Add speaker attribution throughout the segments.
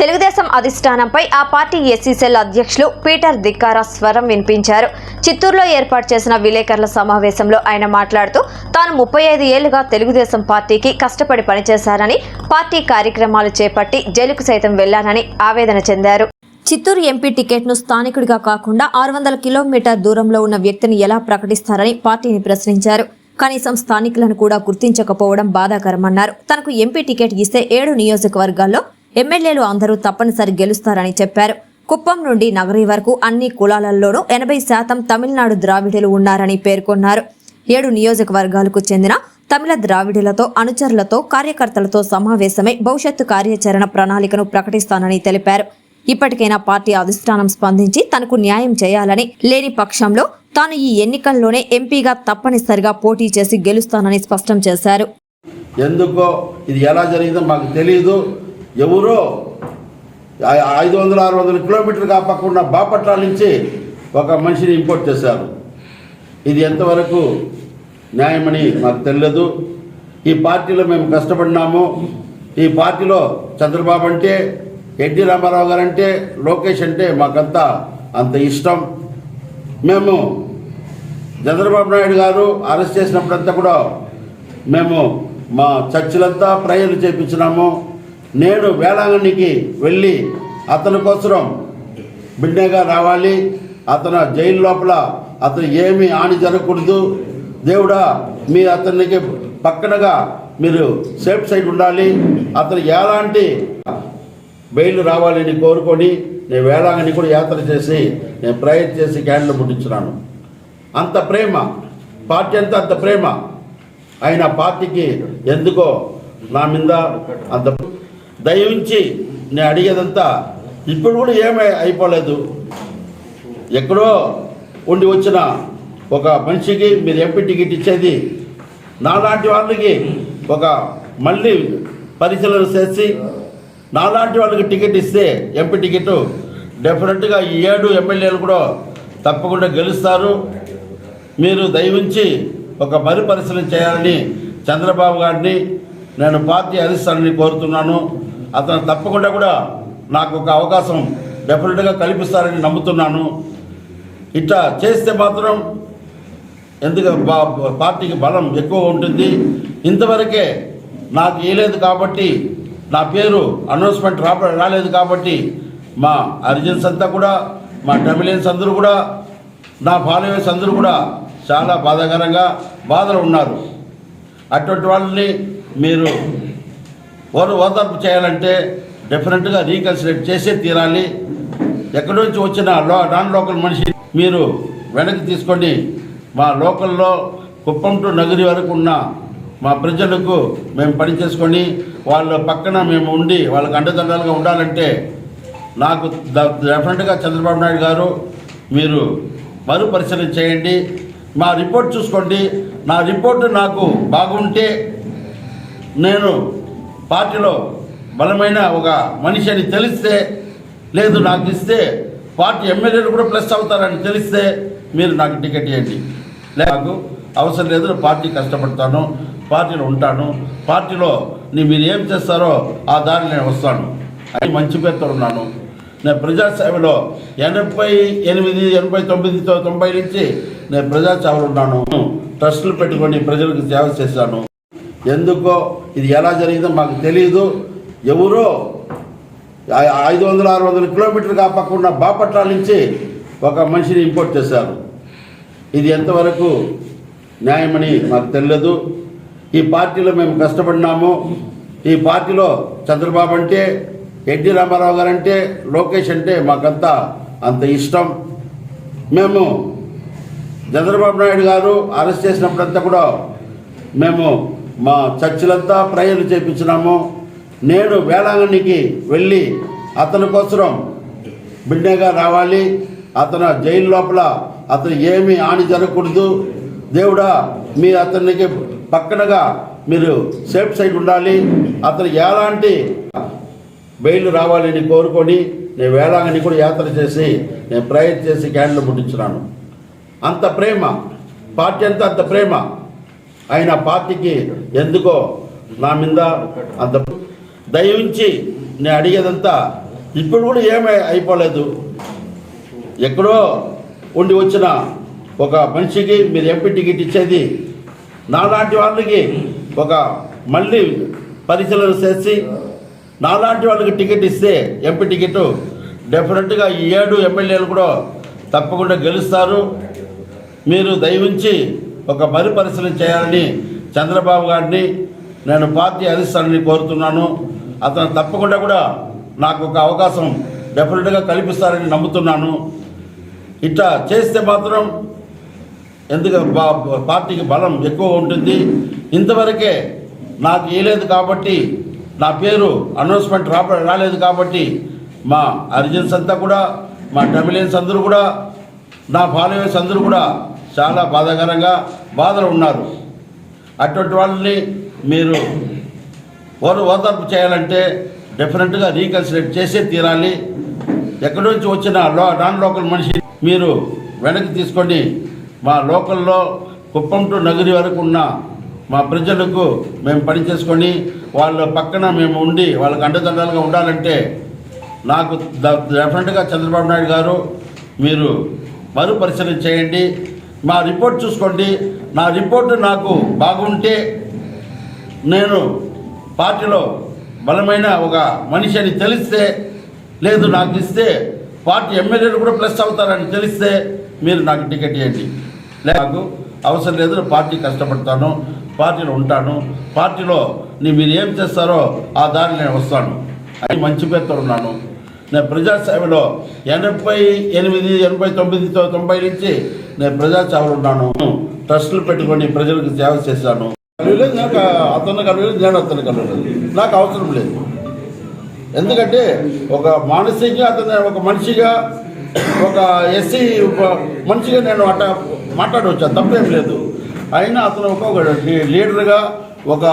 Speaker 1: తెలుగుదేశం అధిష్టానంపై ఆ party SC cell అధ్యక్షులు పీటర్ దిక్కారా స్వరం వినిపించారు. చిత్తూరులో ఏర్పాటు చేసిన విలేకరుల సమావేశంలో ఆయన మాట్లాడుతూ తాను ముప్పై ఐదు ఏళ్ళుగా తెలుగుదేశం పార్టీకి కష్టపడి పనిచేశారని పార్టీ కార్యక్రమాలు చేపట్టి జైలుకు సైతం వెళ్ళానని ఆవేదన చెందారు. చిత్తూరు ఎంపీ టికెట్ను స్థానికుడిగా కాకుండా ఆరు వందల కిలోమీటర్ దూరంలో ఉన్న వ్యక్తిని ఎలా ప్రకటిస్తారని పార్టీని ప్రశ్నించారు. కనీసం స్థానికులను కూడా గుర్తించకపోవడం బాధాకరమన్నారు. తనకు ఎంపీ టికెట్ ఇస్తే ఏడు నియోజకవర్గాల్లో ఎమ్మెల్యేలు అందరూ తప్పనిసరి గెలుస్తారని చెప్పారు. కుప్పం నుండి నగరి వరకు అన్ని కులాలలోనూ ఎనభై శాతం తమిళనాడు ద్రావిడులు ఉన్నారని పేర్కొన్నారు. ఏడు నియోజకవర్గాలకు చెందిన తమిళ ద్రావిడులతో అనుచరులతో కార్యకర్తలతో సమావేశమై భవిష్యత్తు కార్యాచరణ ప్రణాళికను ప్రకటిస్తానని తెలిపారు. ఇప్పటికైనా పార్టీ అధిష్టానం స్పందించి తనకు న్యాయం చేయాలని లేని పక్షంలో తాను ఈ ఎన్నికల్లోనే ఎంపీగా తప్పనిసరిగా పోటీ చేసి గెలుస్తానని స్పష్టం చేశారు.
Speaker 2: ఎందుకో ఇది ఎలా జరిగిందో మాకు తెలియదు ఎవరో ఐదు వందల ఆరు వందల కిలోమీటర్లు కాపకుండా బాపట్ల నుంచి ఒక మనిషిని ఇంపోర్ట్ చేశారు. ఇది ఎంతవరకు న్యాయమని మాకు తెలియదు. ఈ పార్టీలో మేము కష్టపడినాము. ఈ పార్టీలో చంద్రబాబు అంటే ఎన్టీ రామారావు గారు అంటే లోకేష్ అంటే మాకంతా అంత ఇష్టం. మేము చంద్రబాబు నాయుడు గారు అరెస్ట్ చేసినప్పుడంతా కూడా మేము మా చర్చిలంతా ప్రయలు చేపించినాము. నేను వేలాంగణికి వెళ్ళి అతని కోసం బిడ్డగా రావాలి. అతను జైలు లోపల అతను ఏమి హాని జరగకూడదు. దేవుడా మీ అతనికి పక్కనగా మీరు సేఫ్ సైడ్ ఉండాలి. అతను ఎలాంటి బెయిల్ రావాలని కోరుకొని నేను వేళాంగని కూడా యాత్ర చేసి నేను ప్రయత్నం చేసి క్యాండిల్ ముట్టించున్నాను అంత ప్రేమ పార్టీ అంతా అంత ప్రేమ. ఆయన పార్టీకి ఎందుకో నా మీద అంత దయించి నేను అడిగేదంతా ఇప్పుడు కూడా ఏమీ అయిపోలేదు. ఎక్కడో ఉండి వచ్చిన ఒక మనిషికి మీరు ఎంపీ టికెట్ ఇచ్చేది నాలాంటి వాళ్ళకి ఒక మళ్ళీ పరిశీలన చేసి నాలాంటి వాళ్ళకి టికెట్ ఇస్తే ఎంపీ టికెట్ డెఫినెట్గా ఈ ఏడు ఎమ్మెల్యేలు కూడా తప్పకుండా గెలుస్తారు. మీరు దయవుంచి ఒక మరుపరిశీలన చేయాలని చంద్రబాబు గారిని నేను పార్టీ అధిష్టానాన్ని కోరుతున్నాను. అతను తప్పకుండా కూడా నాకు ఒక అవకాశం డెఫినెట్గా కల్పిస్తారని నమ్ముతున్నాను. ఇట్లా చేస్తే మాత్రం ఎందుకు పార్టీకి బలం ఎక్కువ ఉంటుంది. ఇంతవరకే నాకు ఇవ్వలేదు కాబట్టి నా పేరు అనౌన్స్మెంట్ రా రాలేదు కాబట్టి మా అరిజన్స్ అంతా కూడా మా టమిలియన్స్ అందరూ కూడా నా ఫాలోవర్స్ అందరూ కూడా చాలా బాధాకరంగా బాధలు ఉన్నారు. అటువంటి వాళ్ళని మీరు వారు ఓదార్పు చేయాలంటే డెఫినెట్గా రీకన్సిడర్ చేసే తీరాలి. ఎక్కడి నుంచి వచ్చిన లో నాన్ లోకల్ మనిషి మీరు వెనక్కి తీసుకొని మా లోకల్లో కుప్పం టు నగరి వరకు ఉన్న మా ప్రజలకు మేము పని చేసుకొని వాళ్ళ పక్కన మేము ఉండి వాళ్ళకి అండదండాలుగా ఉండాలంటే నాకు డెఫినెట్గా చంద్రబాబు నాయుడు గారు మీరు మరుపరిశీలన చేయండి. మా రిపోర్ట్ చూసుకోండి. నా రిపోర్ట్ నాకు బాగుంటే నేను పార్టీలో బలమైన ఒక మనిషి అని తెలిస్తే లేదు నాకు ఇస్తే పార్టీ ఎమ్మెల్యేలు కూడా ప్లస్ అవుతారని తెలిస్తే మీరు నాకు టికెట్ ఇవ్వండి. లే- నాకు అవసరం లేదు పార్టీ కష్టపడతాను పార్టీలో ఉంటాను. పార్టీలో నీ మీరు ఏం చేస్తారో ఆ దారి నేను వస్తాను. అని మంచి పేరుతో ఉన్నాను. నేను ప్రజాసేవలో ఎనభై ఎనిమిది ఎనభై తొమ్మిది తొంభై నుంచి నేను ప్రజాసేవలు ఉన్నాను. ట్రస్టులు పెట్టుకొని ప్రజలకు సేవ చేశాను. ఎందుకో? ఇది ఎలా జరిగిందో మాకు తెలియదు ఎవరో ఐదు వందల ఆరు వందల కిలోమీటర్లు కాపకుండా బాపట్ల నుంచి ఒక మనిషిని ఇంపోర్ట్ చేశారు. ఇది ఎంతవరకు న్యాయమని మాకు తెలియదు ఈ పార్టీలో మేము కష్టపడినాము. ఈ పార్టీలో చంద్రబాబు అంటే ఎన్టీ రామారావు గారు అంటే లోకేష్ అంటే మాకంతా అంత ఇష్టం. మేము చంద్రబాబు నాయుడు గారు అరెస్ట్ చేసినప్పుడంతా కూడా మేము మా చర్చిలంతా ప్రయలు చేపించినాము. నేను వేளாంగణికి వెళ్ళి అతని కోసం బిడ్డగా రావాలి. అతను జైలు లోపల అతను ఏమి హాని జరగకూడదు. దేవుడా మీ అతనికి పక్కనగా మీరు సేఫ్ సైడ్ ఉండాలి. అతను ఎలాంటి బెయిల్ రావాలని కోరుకొని నేను వేళాంగని కూడా యాత్ర చేసి నేను ప్రేయర్ చేసి క్యాండ్లు ముట్టించినాను. అంత ప్రేమ పార్టీ అంతా అంత ప్రేమ. ఆయన పార్టీకి ఎందుకో నా మీద అంత దయించి నేను అడిగేదంతా ఇప్పుడు కూడా ఏమీ అయిపోలేదు. ఎక్కడో ఉండి వచ్చిన ఒక మనిషికి మీరు ఎంపీ టికెట్ ఇచ్చేది నాలాంటి వాళ్ళకి ఒక మళ్ళీ పరిశీలన చేసి నాలాంటి వాళ్ళకి టికెట్ ఇస్తే ఎంపీ టికెట్ డెఫినెట్గా ఈ ఏడు ఎమ్మెల్యేలు కూడా తప్పకుండా గెలుస్తారు. మీరు దయవుంచి ఒక మరుపరిశీలన చేయాలని చంద్రబాబు గారిని నేను పార్టీ అధిష్టానాన్ని కోరుతున్నాను. అతను తప్పకుండా కూడా నాకు ఒక అవకాశం డెఫినెట్గా కల్పిస్తారని నమ్ముతున్నాను. ఇట్లా చేస్తే మాత్రం ఎందుకు పార్టీకి బలం ఎక్కువ ఉంటుంది. ఇంతవరకే నాకు ఇవ్వలేదు కాబట్టి నా పేరు అనౌన్స్మెంట్ రా రాలేదు కాబట్టి మా అర్జున్స్ అంతా కూడా మా టెమిలియన్స్ అందరూ కూడా నా ఫాలోవర్స్ అందరూ కూడా చాలా బాధాకరంగా బాధలు ఉన్నారు. అటువంటి వాళ్ళని మీరు ఓరు ఓదార్పు చేయాలంటే డెఫినెట్గా రీకన్సిడర్ చేసే తీరాలి. ఎక్కడి నుంచి వచ్చిన లో నాన్ లోకల్ మనిషి మీరు వెనక్కి తీసుకొని మా లోకల్లో కుప్పం టు నగరి వరకు ఉన్న మా ప్రజలకు మేము పని చేసుకొని వాళ్ళ పక్కన మేము ఉండి వాళ్ళకి అండదండాలుగా ఉండాలంటే నాకు డెఫినెట్గా చంద్రబాబు నాయుడు గారు మీరు మరుపరిశీలన చేయండి. మా రిపోర్ట్ చూసుకోండి. నా రిపోర్ట్ నాకు బాగుంటే నేను పార్టీలో బలమైన ఒక మనిషి అని తెలిస్తే లేదు నాకు ఇస్తే పార్టీ ఎమ్మెల్యేలు కూడా ప్లస్ అవుతారని తెలిస్తే మీరు నాకు టికెట్ ఇవ్వండి. లే- నాకు అవసరం లేదు పార్టీ కష్టపడతాను పార్టీలో ఉంటాను. పార్టీలో నీ మీరు ఏం చేస్తారో ఆ దారి నేను వస్తాను. అని మంచి పేరుతో ఉన్నాను. నేను ప్రజాసేవలో ఎనభై ఎనిమిది ఎనభై తొమ్మిది తొంభై నుంచి నేను ప్రజాసేవలు ఉన్నాను. ట్రస్టులు పెట్టుకొని ప్రజలకు సేవ చేశాను. కలవలేదు నాకు అతను కలవలేదు నేను అతను కలవలేదు నాకు అవసరం లేదు. ఎందుకంటే ఒక మానసికంగా అతను ఒక మనిషిగా ఒక ఎస్సీ మనిషిగా నేను అట్ట మాట్లాడవచ్చు తప్పేం లేదు. అయినా అతను ఒక లీడర్గా ఒక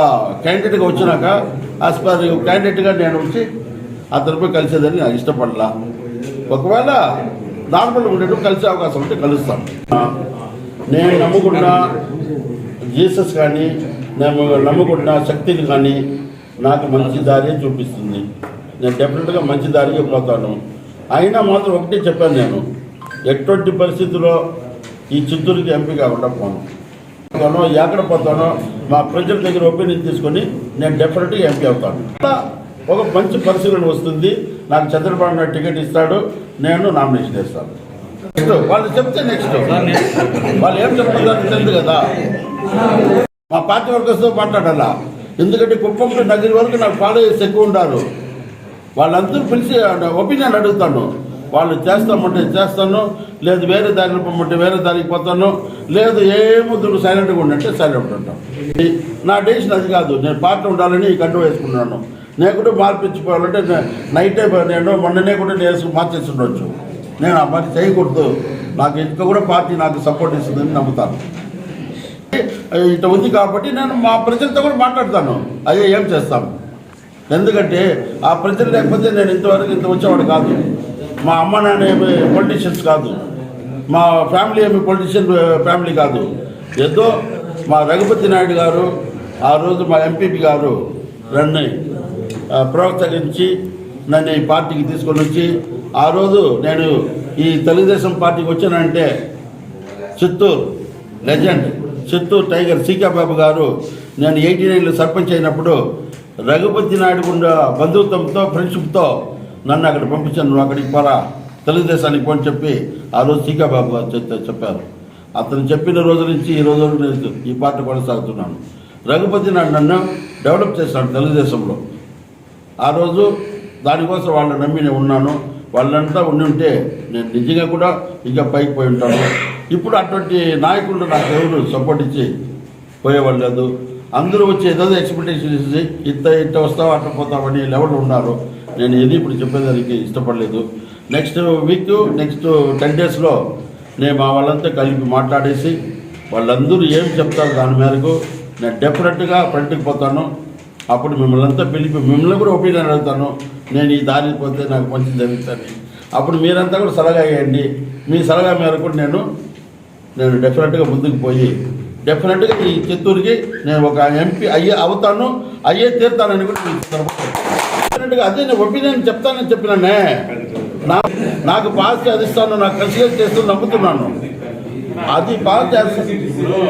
Speaker 2: క్యాండిడేట్గా వచ్చినాక యాజ్ పర్ క్యాండిడేట్గా నేను వచ్చి అతనిపై కలిసేదని నాకు ఇష్టపడలా. ఒకవేళ నార్మల్గా ఉండేటప్పుడు కలిసే అవకాశం ఉంటే కలుస్తాం. నేను నమ్ముకున్న జీసస్ కానీ నేను నమ్ముకున్న శక్తిని కానీ నాకు మంచి దారి చూపిస్తుంది. నేను డెఫినెట్గా మంచి దారికి పోతాను. అయినా మాత్రం ఒకటి చెప్పాను నేను. ఎటువంటి పరిస్థితుల్లో ఈ చిత్తూరుకి ఎంపీగా ఉండకపోను పోతానో ఎక్కడ పోతానో మా ప్రజల దగ్గర ఒపీనియన్ తీసుకొని నేను డెఫినెట్గా ఎంపీ అవుతాను. ఒక మంచి పరిశీలన వస్తుంది. నాకు చంద్రబాబు నాయుడు టికెట్ ఇస్తాడు. నేను నామినేషన్ వేస్తాను. నెక్స్ట్ వాళ్ళు చెప్తే నెక్స్ట్ వాళ్ళు ఏం చెప్తున్నారు తెలియదు కదా. మా పార్టీ వర్కర్స్తో మాట్లాడాలా. ఎందుకంటే కుప్పంలో టు నగరి వరకు నాకు ఫాలోయర్స్ ఎక్కువ ఉన్నారు వాళ్ళందరూ పిలిచి ఒపీనియన్ అడుగుతాను. వాళ్ళు చేస్తామంటే చేస్తాను. లేదు వేరే దారికి పంపంటే వేరే దారికి పోతాను. లేదు ఏముద్దు సైలెంట్గా ఉండంటే సైలెంట్ ఉంటాం నా డెసిషన్ అది కాదు. నేను పార్టీ ఉండాలని ఈ కండు వేసుకున్నాను. నేను కూడా మార్పించుకోవాలంటే నైటే నేను మొన్ననే కూడా నేను మార్చేసి ఉండొచ్చు నేను ఆ పని చేయకూడదు. నాకు ఇంకా కూడా పార్టీ నాకు సపోర్ట్ ఇస్తుందని నమ్ముతాను. ఇట్లా ఉంది కాబట్టి నేను మా ప్రజలతో కూడా మాట్లాడతాను. అదే ఏం చేస్తాను ఎందుకంటే ఆ ప్రజలు లేకపోతే నేను ఇంతవరకు ఇంత వచ్చేవాడు కాదు. మా అమ్మ నాన్న ఏమి పొలిటీషియన్స్ కాదు. మా ఫ్యామిలీ ఏమి పొలిటీషియన్ ఫ్యామిలీ కాదు. ఏదో మా రఘుపతి నాయుడు గారు ఆ రోజు మా ఎంపీపీ గారు నన్ను ప్రోత్సహించి నన్ను ఈ పార్టీకి తీసుకొని వచ్చి ఆ రోజు నేను ఈ తెలుగుదేశం పార్టీకి వచ్చానంటే చిత్తూరు లెజెండ్ చిత్తూరు టైగర్ సీకాబాబు గారు నేను ఎయిటీ నైన్లో సర్పంచ్ అయినప్పుడు రఘుపతి నాయుడు గుండా బంధుత్వంతో ఫ్రెండ్షిప్తో నన్ను అక్కడ పంపించాను నువ్వు అక్కడికి పోరా తెలుగుదేశానికి పోని చెప్పి ఆ రోజు సీకాబాబు గారు చెప్పారు. అతను చెప్పిన రోజు నుంచి ఈ రోజు నేను ఈ పార్టీ కొనసాగుతున్నాను. రఘుపతి నాయుడు నన్ను డెవలప్ చేశాడు తెలుగుదేశంలో. ఆ రోజు దానికోసం వాళ్ళని నమ్మి నేను ఉన్నాను. వాళ్ళంతా ఉండి ఉంటే నేను నిజంగా కూడా ఇంకా పైకి పోయి ఉంటాను. ఇప్పుడు అటువంటి నాయకులు నాకు ఎవరు సపోర్ట్ ఇచ్చి పోయేవాళ్ళు లేదు. అందరూ వచ్చి ఏదో ఎక్స్పెక్టేషన్ ఇచ్చి ఇంత ఇంత వస్తావు అట్లా పోతామని లెవెల్ ఉన్నారు. నేను ఏది ఇప్పుడు చెప్పేదానికి ఇష్టపడలేదు. నెక్స్ట్ వీక్ నెక్స్ట్ టెన్ డేస్లో నేను మా వాళ్ళంతా కలిపి మాట్లాడేసి వాళ్ళందరూ ఏం చెప్తారు దాని మేరకు నేను డెఫినెట్గా ఫ్రంట్కి పోతాను. అప్పుడు మిమ్మల్ని అంతా పిలిపి మిమ్మల్ని కూడా ఒపీనియన్ అడుగుతాను. నేను ఈ దారి పోతే నాకు మంచి జరుగుతుంది అప్పుడు మీరంతా కూడా సలహా వేయండి మీ సలహా మేరకు నేను నేను డెఫినెట్గా ముందుకు పోయి డెఫినెట్గా ఈ చిత్తూరుకి నేను ఒక ఎంపీ అయ్యే అవుతాను అయ్యే తీరుతానని కూడా డెఫినెట్గా అదే నేను ఒపీనియన్ చెప్తానని చెప్పినానే. నా నాకు పాస్ చేస్తాను నాకు కన్సిడర్ చేస్తూ నమ్ముతున్నాను. అది పాస్ చేస్తాను